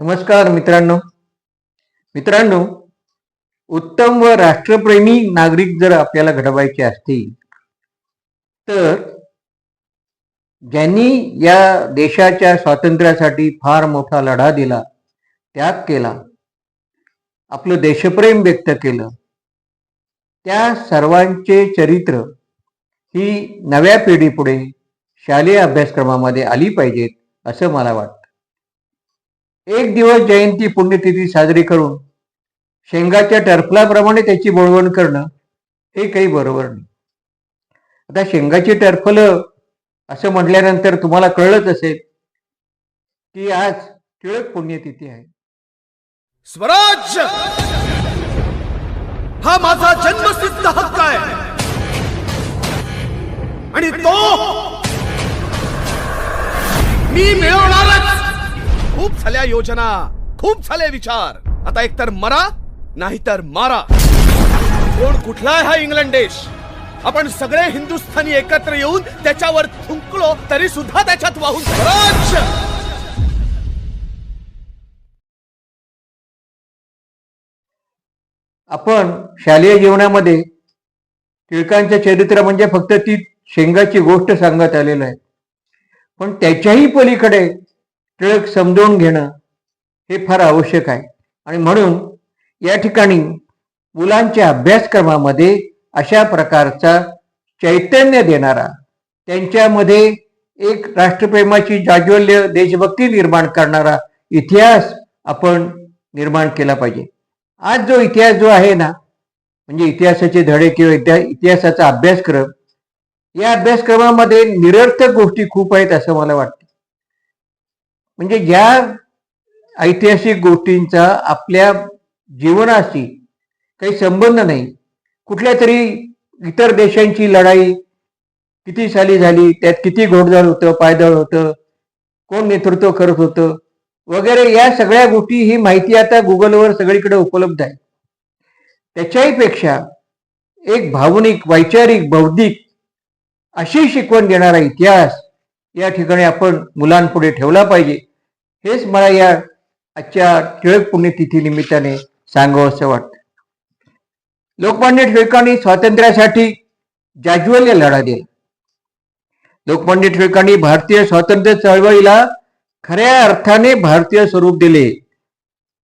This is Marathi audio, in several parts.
नमस्कार मित्रांनो. मित्रांनो उत्तम व राष्ट्रप्रेमी नागरिक जर आपल्याला घडवायचे असतील तर ज्यांनी या देशाच्या स्वातंत्र्यासाठी फार मोठा लढा दिला त्याग केला आपलं देशप्रेम व्यक्त केलं त्या सर्वांचे चरित्र ही नव्या पिढीपुढे शालेय अभ्यासक्रमामध्ये आली पाहिजेत असं मला वाटतं. एक दिवस जयंती पुण्यतिथी साजरी करून शेंगाच्या टर्फलाप्रमाणे त्याची बोळवण करणं हे काही बरोबर नाही. आता शेंगाची टर्फल असं म्हटल्यानंतर तुम्हाला कळलंच असेल की आज टिळक पुण्यतिथी आहे. स्वराज्य! हा माझा जन्मसिद्ध हक्क आहे. आणि तो मी मिळवणारच. झाल्या योजना. खूप झाले विचार. आता एकतर मरा नाहीतर मारा. कोण कुठला आहे हा इंग्लंड देश? आपण सगळे हिंदुस्थानी एकत्र येऊन त्याच्यावर थुंकलो तरी सुद्धा त्याच्यात वाहून आपण शालेय जीवनामध्ये टिळकांचं चरित्र म्हणजे फक्त ती शेंगाची गोष्ट सांगत आलेलं आहे. पण त्याच्याही पलीकडे टिळक समजवून घेणं हे फार आवश्यक आहे. आणि म्हणून या ठिकाणी मुलांच्या अभ्यासक्रमामध्ये अशा प्रकारचा चैतन्य देणारा त्यांच्यामध्ये एक राष्ट्रप्रेमाची जाज्वल्य देशभक्ती निर्माण करणारा इतिहास आपण निर्माण केला पाहिजे. आज जो इतिहास जो आहे ना म्हणजे इतिहासाचे धडे किंवा इतिहा- इतिहासाचा अभ्यासक्रम या अभ्यासक्रमामध्ये निरर्थक गोष्टी खूप आहेत असं मला वाटतं. म्हणजे ज्या ऐतिहासिक गोष्टींचा आपल्या जीवनाशी काही संबंध नाही. कुठल्या तरी इतर देशांची लढाई किती साली झाली त्यात किती घोडदळ होतं पायदळ होतं कोण नेतृत्व करत होतं वगैरे या सगळ्या गोष्टी ही माहिती आता गुगलवर सगळीकडे उपलब्ध आहे. त्याच्याही पेक्षा एक भावनिक वैचारिक बौद्धिक अशी शिकवण देणारा इतिहास या ठिकाणी आपण मुलांपुढे ठेवला पाहिजे. हेच मला या आजच्या टिळक पुण्यतिथी निमित्ताने सांगावं असं वाटतं. लोकमान्य टिळकांनी स्वातंत्र्यासाठी जाज्वल्य लढा दिला. लोकमान्य टिळकांनी भारतीय स्वातंत्र्य चळवळीला खऱ्या अर्थाने भारतीय स्वरूप दिले.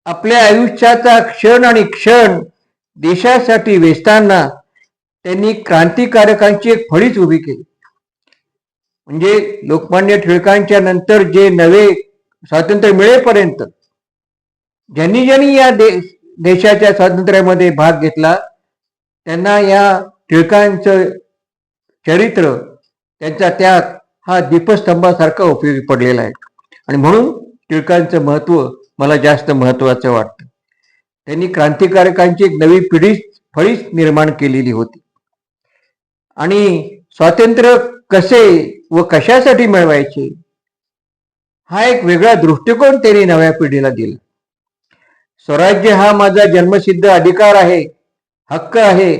आपल्या आयुष्याचा क्षण आणि क्षण देशासाठी वेचताना त्यांनी क्रांतिकारकांची एक फळीच उभी केली. म्हणजे लोकमान्य टिळकांच्या नंतर जे नवे स्वातंत्र्य मिळेपर्यंत. ज्यांनी ज्यांनी या दे देशाच्या स्वातंत्र्यामध्ये भाग घेतला त्यांना या टिळकांचं चरित्र त्यांचा त्याग हा दीपस्तंभासारखा उपयोगी पडलेला आहे. आणि म्हणून टिळकांचं महत्त्व मला जास्त महत्वाचं वाटतं. त्यांनी क्रांतिकारकांची एक नवी पिढी फळीच निर्माण केलेली होती. आणि स्वातंत्र्य कसे व कशासाठी मिळवायचे? हा एक वेगळा दृष्टिकोन त्यांनी नव्या पिढीला दिला. स्वराज्य हा माझा जन्मसिद्ध अधिकार आहे हक्क आहे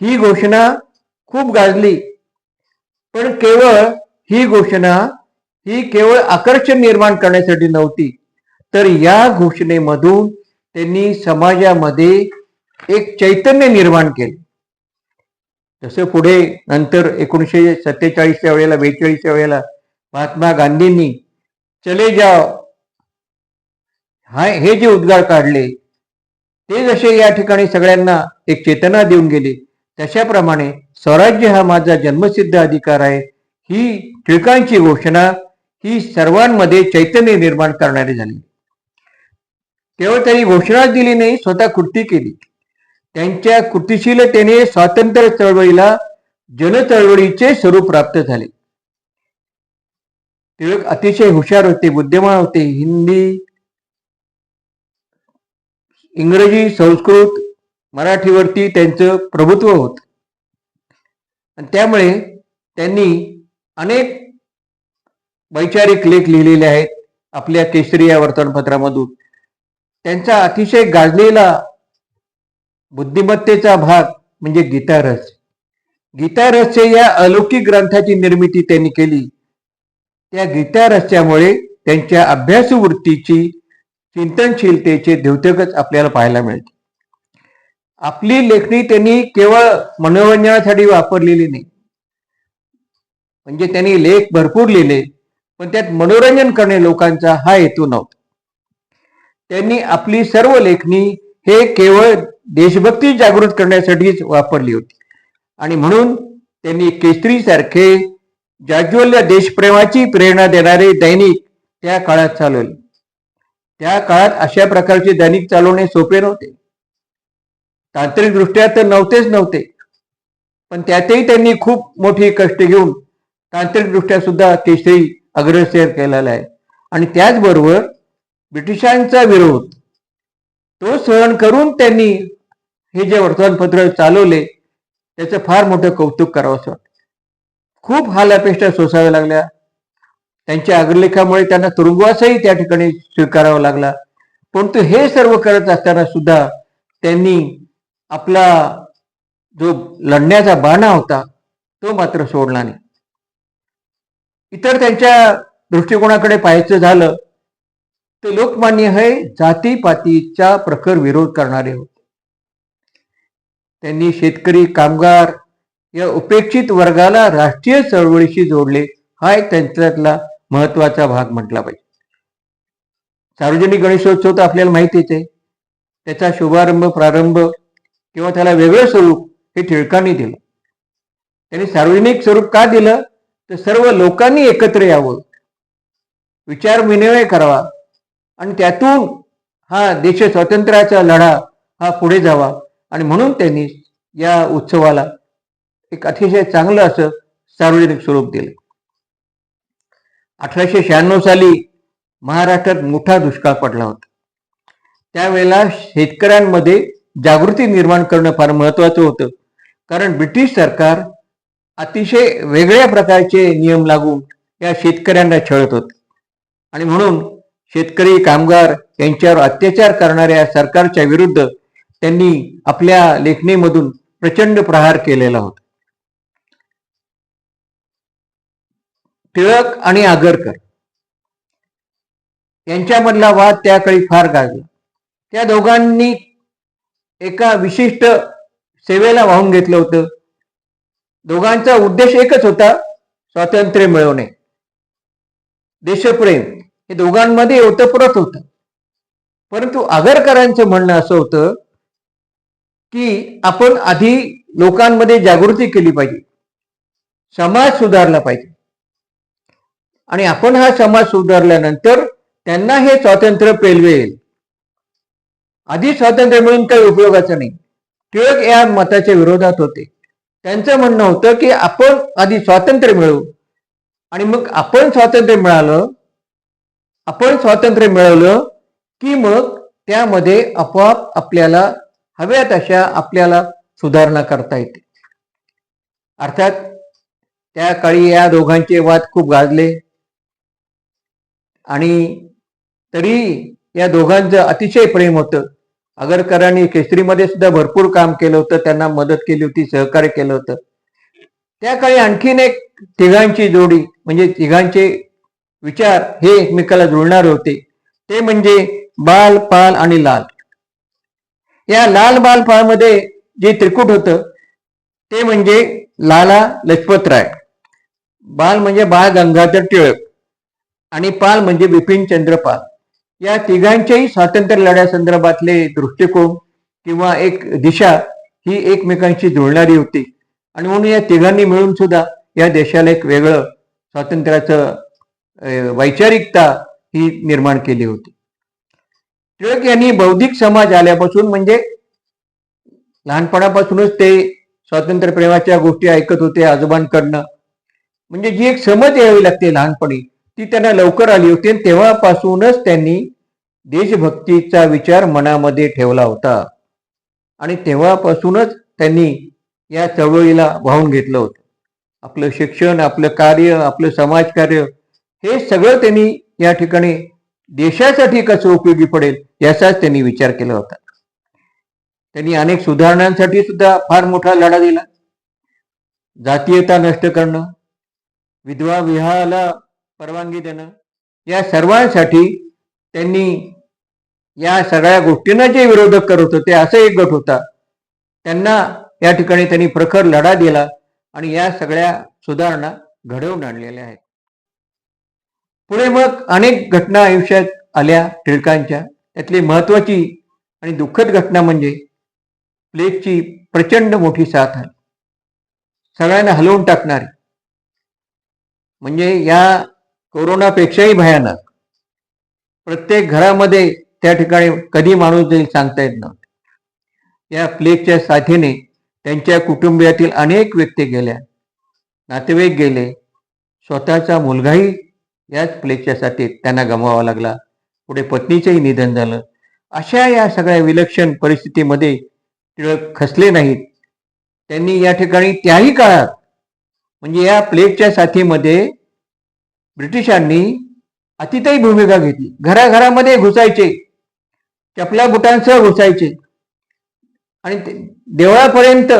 ही घोषणा खूप गाजली. पण केवळ ही घोषणा ही केवळ आकर्षण निर्माण करण्यासाठी नव्हती. तर या घोषणेमधून त्यांनी समाजामध्ये एक चैतन्य निर्माण केले. तसं पुढे नंतर एकोणीसशे सत्तेचाळीसच्या वेळेला बेचाळीसच्या वेळेला महात्मा गांधींनी चले जाओ. हा हे जे उद्गार काढले ते जसे या ठिकाणी सगळ्यांना एक चेतना देऊन गेले तशाप्रमाणे स्वराज्य हा माझा जन्मसिद्ध अधिकार आहे. ही टिळकांची घोषणा ही सर्वांमध्ये चैतन्य निर्माण करणारी झाली. केवळ त्यांनी घोषणा दिली नाही स्वतः कृती केली. त्यांच्या कृतिशीलतेने स्वातंत्र्य चळवळीला जनचळवळीचे स्वरूप प्राप्त झाले. टिळक अतिशय हुशार होते बुद्धिमान होते. हिंदी इंग्रजी संस्कृत मराठीवरती त्यांचं प्रभुत्व होत. आणि त्यामुळे त्यांनी अनेक वैचारिक लेख लिहिलेले आहेत आपल्या केसरी या वर्तमानपत्रामधून. त्यांचा अतिशय गाजलेला बुद्धिमत्तेचा भाग म्हणजे गीतारस गीतारसच्या या अलौकिक ग्रंथाची निर्मिती त्यांनी केली. त्या गीतारस्यामुळे त्यांच्या अभ्यासवृत्तीची चिंतनशीलतेचे द्योतकच आपल्याला पाहायला मिळते. आपली लेखणी त्यांनी केवळ मनोरंजनासाठी वापरलेली नाही. म्हणजे त्यांनी लेख भरपूर लिहिले पण त्यात मनोरंजन करणे लोकांचा हा हेतू नव्हता. त्यांनी आपली सर्व लेखणी हे केवळ देशभक्ती जागृत करण्यासाठीच वापरली होती. आणि म्हणून त्यांनी केसरी सारखे जाज्वल्य देशप्रेमाची प्रेरणा देणारे दैनिक त्या काळात चालवले त्या काळात अशा प्रकारचे दैनिक चालवणे सोपे नव्हते. तांत्रिकदृष्ट्या तर नव्हतेच नव्हते. पण त्यातही त्यांनी खूप मोठी कष्ट घेऊन तांत्रिकदृष्ट्या सुद्धा केसरी अग्रसेर केलेला आहे. आणि त्याचबरोबर ब्रिटिशांचा विरोध तो सहन करून त्यांनी हे जे वर्तमानपत्र चालवले त्याचं फार मोठं कौतुक करावं असं वाटतं. खूप हालापेष्टा सोसाव्या लागल्या. त्यांच्या अग्रलेखामुळे त्यांना तुरुंगवासही त्या ठिकाणी स्वीकारावा लागला. परंतु हे सर्व करत असताना सुद्धा त्यांनी आपला जो लढण्याचा बाणा होता तो मात्र सोडला नाही. इतर त्यांच्या दृष्टिकोनाकडे पाहायचं झालं तर लोकमान्य हे जातीपातीचा प्रखर विरोध करणारे होते. त्यांनी शेतकरी कामगार या उपेक्षित वर्गाला राष्ट्रीय चळवळीशी जोडले हा एक त्यांच्यातला महत्त्वाचा भाग म्हटला पाहिजे. सार्वजनिक गणेशोत्सव तर आपल्याला माहितीच आहे त्याचा शुभारंभ प्रारंभ किंवा त्याला वेगळं स्वरूप हे टिळकांनी दिलं. त्यांनी सार्वजनिक स्वरूप का दिलं? तर सर्व लोकांनी एकत्र यावं. विचार विनिमय करावा. आणि त्यातून हा देश स्वातंत्र्याचा लढा हा पुढे जावा. आणि म्हणून त्यांनी या उत्सवाला एक अतिशय चांगलं असं सार्वजनिक स्वरूप दिलं. अठराशे शहाण्णव साली महाराष्ट्रात मोठा दुष्काळ पडला होता. त्यावेळेला शेतकऱ्यांमध्ये जागृती निर्माण करणं फार महत्वाचं होतं. कारण ब्रिटिश सरकार अतिशय वेगळ्या प्रकारचे नियम लागून या शेतकऱ्यांना छळत होते. आणि म्हणून शेतकरी कामगार यांच्यावर अत्याचार करणाऱ्या सरकारच्या विरुद्ध त्यांनी आपल्या लेखणीमधून प्रचंड प्रहार केलेला होता. टिळक आणि आगरकर. यांच्यामधला वाद त्या काळी फार गाजला. त्या दोघांनी एका विशिष्ट सेवेला वाहून घेतलं होतं. दोघांचा उद्देश एकच होता स्वातंत्र्य मिळवणे. देशप्रेम हे दोघांमध्ये ओतप्रत होतं. परंतु आगरकरांचं म्हणणं असं होतं की आपण आधी लोकांमध्ये जागृती केली पाहिजे. समाज सुधारला पाहिजे. आणि आपण हा समाज सुधारल्यानंतर त्यांना हे स्वातंत्र्य पेलवेल आधी स्वातंत्र्य मिळून काही उपयोगाचं नाही. टिळक या मताच्या विरोधात होते. त्यांचं म्हणणं होतं की आपण आधी स्वातंत्र्य मिळवू. आणि मग आपण स्वातंत्र्य मिळालं आपण स्वातंत्र्य मिळवलं की मग त्यामध्ये आपोआप आपल्याला हव्या तशा आपल्याला सुधारणा करता येते. अर्थात त्या काळी या दोघांचे वाद खूप गाजले. आणि तरी या दोघांचं अतिशय प्रेम होतं. आगरकरांनी केसरीमध्ये सुद्धा भरपूर काम केलं होतं त्यांना मदत केली होती सहकार्य केलं होतं. त्या काळी आणखीन एक तिघांची जोडी म्हणजे तिघांचे विचार हे एकमेकाला जुळणारे होते. ते म्हणजे बाल पाल आणि लाल. या लाल बाल पाल मध्ये जे त्रिकूट होतं ते म्हणजे लाला लजपतराय. बाल म्हणजे बाळ गंगाधर टिळक. आणि पाल म्हणजे बिपिन चंद्र पाल या तिघांच्याही स्वातंत्र्य लढ्यासंदर्भातले दृष्टिकोन किंवा एक दिशा ही एकमेकांशी जुळणारी होती. आणि म्हणून या तिघांनी मिळून सुद्धा या देशाला एक वेगळं स्वातंत्र्याचं वैचारिकता ही निर्माण केली होती. टिळक यांनी बौद्धिक समाज आल्यापासून म्हणजे लहानपणापासूनच ते स्वातंत्र्य प्रेमाच्या गोष्टी ऐकत होते आजोबांकडनं. म्हणजे जी एक समज यावी लागते लहानपणी. ती त्यांना लवकर आली होती आणि तेव्हापासूनच त्यांनी देशभक्तीचा विचार मनामध्ये ठेवला होता. आणि तेव्हापासूनच त्यांनी या चळवळीला वाहून घेतलं होतं. आपलं शिक्षण आपलं कार्य आपलं समाजकार्य हे सगळं त्यांनी या ठिकाणी देशासाठी कसं उपयोगी पडेल याचाच त्यांनी विचार केला होता. त्यांनी अनेक सुधारणांसाठी सुद्धा फार मोठा लढा दिला. जातीयता नष्ट करणं विधवा विवाहाला परवानगी देणं. या सर्वांसाठी त्यांनी या सगळ्या गोष्टींना जे विरोधक करत होते असं एक गट होता. त्यांना या ठिकाणी त्यांनी प्रखर लढा दिला आणि या सगळ्या सुधारणा घडवून आणलेल्या आहेत. पुढे मग अनेक घटना आयुष्यात आल्या टिळकांच्या. त्यातली महत्वाची आणि दुःखद घटना म्हणजे प्लेगची प्रचंड मोठी साथ आली. सगळ्यांना हलवून टाकणारी. म्हणजे या कोरोनापेक्षाही भयानक. प्रत्येक घरामध्ये त्या ठिकाणी कधी माणूस जाईल सांगता येत नव्हते. या प्लेगच्या साथीने त्यांच्या कुटुंबियातील अनेक व्यक्ती गेल्या. नातेवाईक गेले. स्वतःचा मुलगाही याच प्लेगच्या साथीत त्यांना गमवावा लागला. पुढे पत्नीचंही निधन झालं. अशा या सगळ्या विलक्षण परिस्थितीमध्ये टिळक खसले नाहीत. त्यांनी या ठिकाणी त्याही काळात म्हणजे या प्लेगच्या साथीमध्ये ब्रिटिशांनी अतितही भूमिका घेतली. घराघरामध्ये घुसायचे. चपल्या बुटांसह घुसायचे. आणि देवळापर्यंत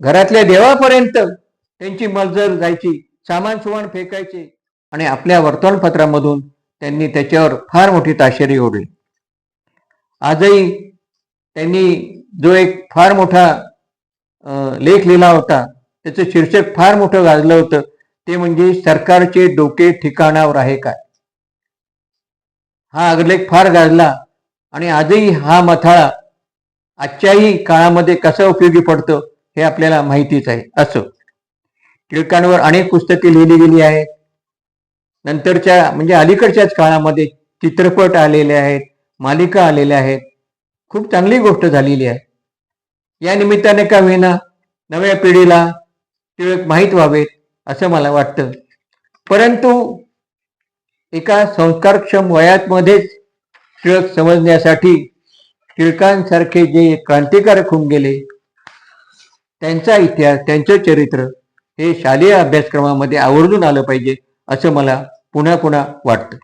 घरातल्या देवापर्यंत त्यांची मलजल जायची. सामान सुमान फेकायचे. आणि आपल्या वर्तमानपत्रामधून त्यांनी त्याच्यावर फार मोठी ताशेरी ओढली. आजही त्यांनी जो एक फार मोठा लेख लिहिला होता त्याचं शीर्षक फार मोठं गाजलं होतं. ते म्हणजे सरकारचे डोके ठिकाणावर आहे काय? हा अग्रलेख फार गाजला आणि आजही हा मथाळा आजच्याही काळामध्ये कसा उपयोगी पडतो हे आपल्याला माहितीच आहे. असो. टिळकांवर अनेक पुस्तके लिहिली गेली आहेत. नंतरच्या म्हणजे अलीकडच्याच काळामध्ये चित्रपट आलेले आहेत मालिका आलेल्या आहेत. खूप चांगली गोष्ट झालेली आहे. या निमित्ताने का होईना नव्या पिढीला टिळक माहीत व्हावेत. असं मला वाटतं. परंतु एका संस्कारक्षम वयातमध्येच टिळक समजण्यासाठी टिळकांसारखे जे क्रांतिकारक होऊन गेले त्यांचा इतिहास त्यांचं चरित्र हे शालेय अभ्यासक्रमामध्ये आवर्जून आलं पाहिजे असं मला पुन्हा पुन्हा वाटतं.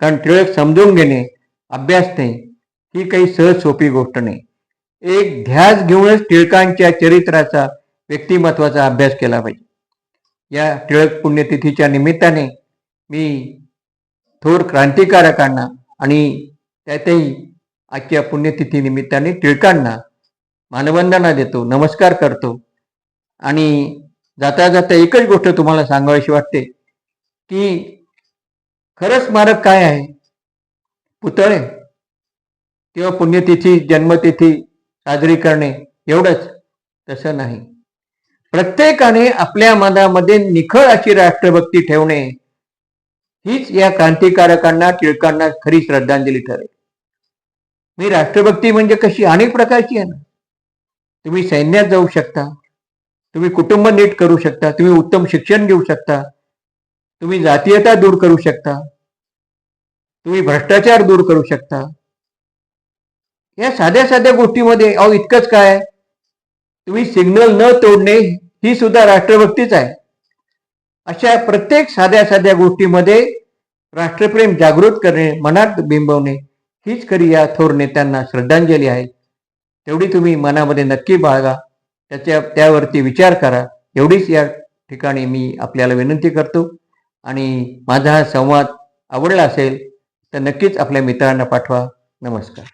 कारण टिळक समजून घेणे अभ्यासणे ही काही सहज सोपी गोष्ट नाही. एक ध्यास घेऊनच टिळकांच्या चरित्राचा व्यक्तिमत्वाचा अभ्यास केला पाहिजे. या टिळक पुण्यतिथीच्या निमित्ताने मी थोर क्रांतिकारकांना आणि त्यातही आजच्या पुण्यतिथी निमित्ताने टिळकांना मानवंदना देतो नमस्कार करतो. आणि जाता जाता एकच गोष्ट तुम्हाला सांगावीशी वाटते की खरं स्मारक काय आहे? पुतळे. किंवा पुण्यतिथी जन्मतिथी साजरी करणे एवढंच तसं नाही. प्रत्येकाने आपल्या मनामध्ये निखळ अशी राष्ट्रभक्ती ठेवणे हीच या क्रांतिकारकांना टिळकांना खरी श्रद्धांजली ठरेल. मी राष्ट्रभक्ती म्हणजे कशी? अनेक प्रकारची आहे ना. तुम्ही सैन्यात जाऊ शकता तुम्ही कुटुंब नीट करू शकता तुम्ही उत्तम शिक्षण घेऊ शकता तुम्ही जातीयता दूर करू शकता तुम्ही भ्रष्टाचार दूर करू शकता. या साध्या साध्या गोष्टीमध्ये अहो इतकंच काय? तुम्ही सिग्नल न तोडणे ही सुद्धा राष्ट्रभक्तीच आहे. अशा प्रत्येक साध्या साध्या गोष्टीमध्ये राष्ट्रप्रेम जागृत करणे मनात बिंबवणे हीच खरी या थोर नेत्यांना श्रद्धांजली आहे. तेवढी तुम्ही मनामध्ये नक्की बाळगा. त्याच्या त्यावरती विचार करा. एवढीच या ठिकाणी मी आपल्याला विनंती करतो. आणि माझा हा संवाद आवडला असेल तर नक्कीच आपल्या मित्रांना पाठवा. नमस्कार.